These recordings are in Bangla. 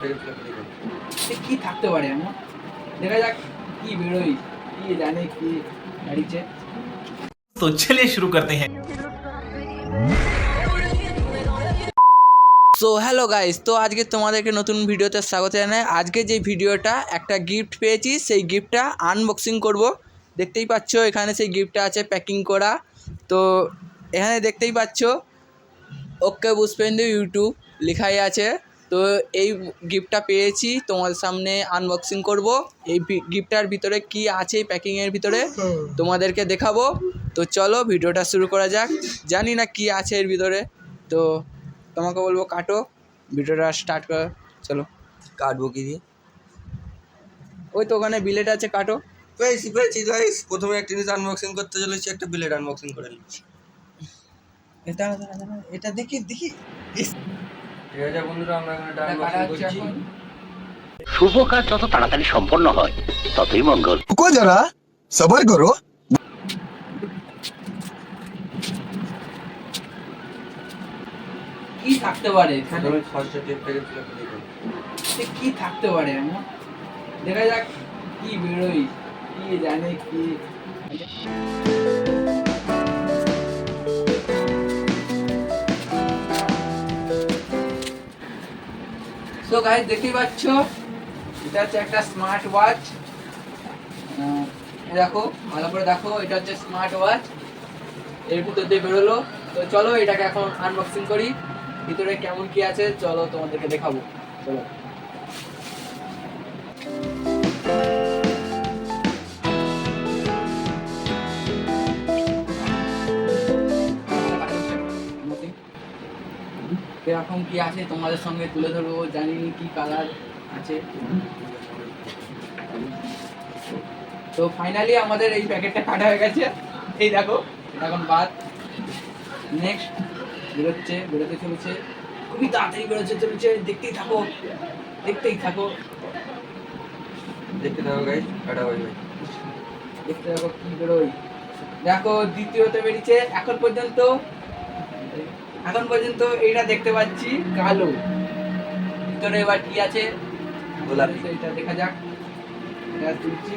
কি থাকতে পারে এমন? দেখা যাক কি বেরোই কি জানে কি দাঁড়িয়েছে তো চলে শুরু করতে হ্যাঁ সো হ্যালো গাইস তো আজকে তোমাদেরকে নতুন ভিডিওতে স্বাগত জানাই। আজকে যে ভিডিওটা একটা গিফট পেয়েছি সেই গিফটটা আনবক্সিং করব। দেখতেই পাচ্ছ এখানে সেই গিফটটা আছে প্যাকিং করা। তো এখানে দেখতেই পাচ্ছ ওকে বুসপেন্দু ইউটিউব লেখাই আছে। তো এই গিফটটা পেয়েছি তোমাদের সামনে আনবক্সিং করব। এই গিফটটার ভিতরে কি আছে এই প্যাকিংয়ের ভিতরে তোমাদেরকে দেখাবো। তো চলো ভিডিওটা শুরু করা যাক। জানি না কি আছে এর ভিতরে। তো তোমাকে বলব কাটো ভিডিওটা স্টার্ট কর চলো। কাটবো কি দিয়ে? ওই তো ওখানে বিলেট আছে কাটো। পেয়েছি পেয়েছি গাইস প্রথমে একটা জিনিস আনবক্সিং করতে চলেছি একটা বিলেট আনবক্সিং করে নিচ্ছি। এটা এটা দেখি দেখি। শুভ কাজ যত তাড়াতাড়ি সম্পন্ন হয় ততই মঙ্গল। যারা সবার করো। কি থাকতে পারে এখানে? কি থাকতে পারে দেখা যাক কি বেরোই কি জানে কি সো গাইস দেখতেই পাচ্ছ? এটা হচ্ছে একটা স্মার্ট ওয়াচ দেখো, ভালো করে দেখো, এটা হচ্ছে স্মার্ট ওয়াচ এর ভিতর দিয়ে বেরোলো। তো চলো এটাকে এখন আনবক্সিং করি। ভিতরে কেমন কি আছে, চলো তোমাদেরকে দেখাবো। চলো। কীরকম কি আছে? তোমাদের সঙ্গে তুলে ধরবো জানি কি কালার আছে। তো ফাইনালি আমাদের এই প্যাকেটটা কাটা হয়ে গেছে। এই দেখো এখন বাদ নেক্সট বেরোচ্ছে বেরোতে চলেছে। খুবই তাড়াতাড়ি বেরোচ্ছে চলেছে। দেখতেই থাকো দেখতেই থাকো। দেখতে থাকো গাইস কাটা হয়ে যাবে দেখতে থাকো কি বেরোই দেখো দ্বিতীয়তে বেরিয়েছে। এখন পর্যন্ত এখন পর্যন্ত এইটা দেখতে পাচ্ছি কালো। ভিতরে এবার কি আছে? গোলাপি। এটা দেখা যাক। এটা তুলছি।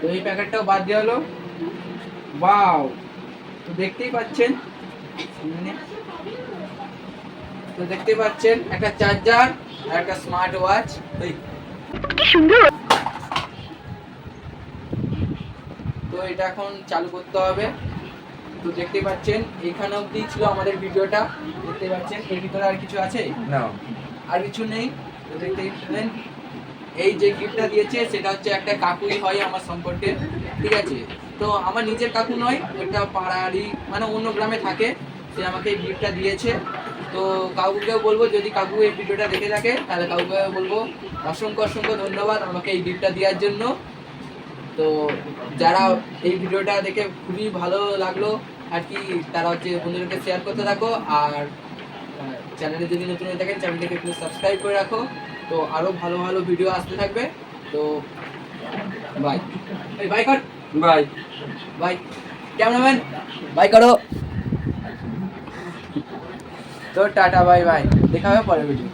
তো এই প্যাকেটটাও বাদ দেওয়া হলো। বাও তো দেখতেই পাচ্ছেন। তো দেখতেই পাচ্ছেন একটা চার্জার আর একটা স্মার্ট ওয়াচ। এই তো এটা এখন চালু করতে হবে। তো দেখতেই পাচ্ছেন এখানে অবধি ছিল আমাদের ভিডিওটা। দেখতে পাচ্ছেন এর ভিতরে আর কিছু আছে? না। আর কিছু নেই? তো দেখতেই পাচ্ছেন এই যে গিফটটা দিয়েছে সেটা হচ্ছে একটা কাকুই হয় আমার সম্পর্কে ঠিক আছে? তো আমার নিজের কাকু নয় ওটা পাড়ারই মানে অন্য গ্রামে থাকে। সে আমাকে এই গিফটটা দিয়েছে। তো কাকুকেও বলব যদি কাকু এই ভিডিওটা দেখে থাকে তাহলে কাকুকে বলব অসংখ্য অসংখ্য ধন্যবাদ আমাকে এই গিফটটা দেওয়ার জন্য। তো যারা এই ভিডিওটা দেখে খুবই ভালো লাগল আর কি তারা হচ্ছে বন্ধুদেরকে শেয়ার করতে থাকো আর চ্যানেলে যদি নতুন হয়ে থাকেন চ্যানেলটাকে একটু সাবস্ক্রাইব করে রাখো। তো আরও ভালো ভালো ভিডিও আসতে থাকবে। তো বাই বাই কর। বাই বাই ক্যামেরাম্যান বাই করো। তো টাটা বাই বাই দেখা হবে পরের ভিডিও